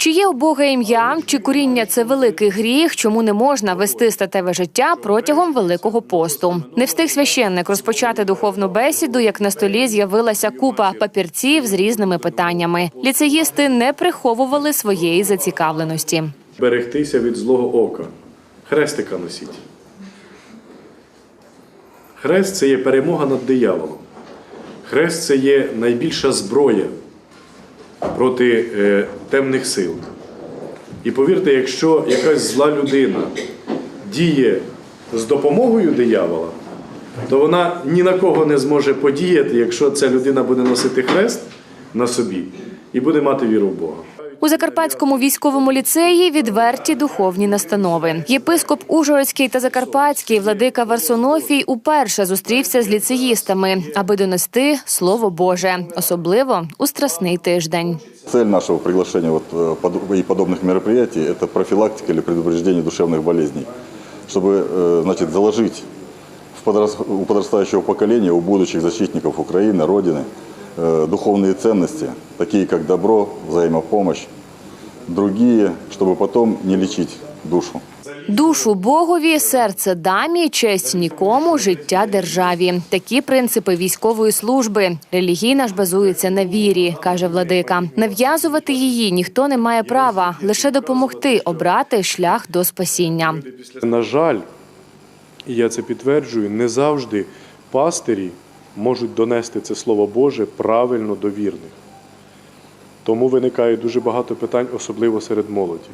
Чи є у Бога ім'я, чи куріння це великий гріх, чому не можна вести статеве життя протягом Великого посту? Не встиг священник розпочати духовну бесіду, як на столі з'явилася купа папірців з різними питаннями. Ліцеїсти не приховували своєї зацікавленості. берегтися від злого ока. Хрестика носіть. Хрест це є перемога над дияволом. Хрест це є найбільша зброя проти е, темних сил. І повірте, якщо якась зла людина діє з допомогою диявола, то вона ні на кого не зможе подіяти, якщо ця людина буде носити хрест на собі і буде мати віру в Бога. У Закарпатському військовому ліцеї відверті духовні настанови. Єпископ Ужгородський та Закарпатський владика Варсонофій уперше зустрівся з ліцеїстами, аби донести слово Боже, особливо у страсний тиждень. Цель нашего приглашения вот, э, под- и подобных мероприятий – это профилактика или предупреждение душевных болезней, чтобы э, значит, заложить в подрас- у подрастающего поколения, у будущих защитников Украины, Родины, э, духовные ценности, такие как добро, взаимопомощь, другие, чтобы потом не лечить душу. Душу Богові, серце дамі, честь нікому, життя державі. Такі принципи військової служби. Релігійна ж базується на вірі, каже владика. Нав'язувати її ніхто не має права, лише допомогти обрати шлях до спасіння. На жаль, і я це підтверджую, не завжди пастирі можуть донести це Слово Боже правильно до вірних. Тому виникає дуже багато питань, особливо серед молоді.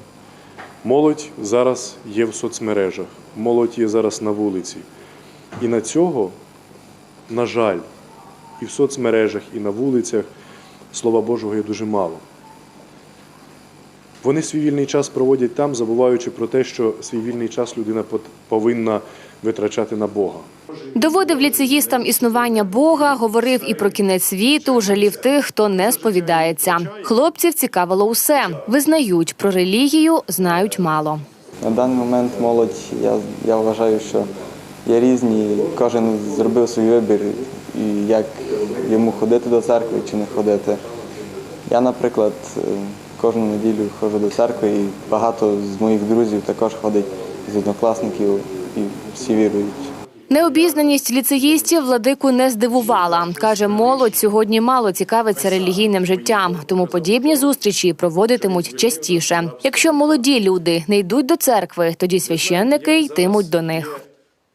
Молодь зараз є в соцмережах, молодь є зараз на вулиці. І на цього, на жаль, і в соцмережах, і на вулицях Слова Божого є дуже мало. Вони свій вільний час проводять там, забуваючи про те, що свій вільний час людина повинна витрачати на Бога. Доводив ліцеїстам існування Бога, говорив і про кінець світу, жалів тих, хто не сповідається. Хлопців цікавило усе. Визнають про релігію, знають мало. На даний момент молодь, я, я вважаю, що є різні, кожен зробив свій вибір, і як йому ходити до церкви чи не ходити. Я, наприклад, е, кожну неділю ходжу до церкви, і багато з моїх друзів також ходить з однокласників, і всі вірують. Необізнаність ліцеїстів владику не здивувала. Каже, молодь сьогодні мало цікавиться релігійним життям, тому подібні зустрічі проводитимуть частіше. Якщо молоді люди не йдуть до церкви, тоді священники йтимуть до них.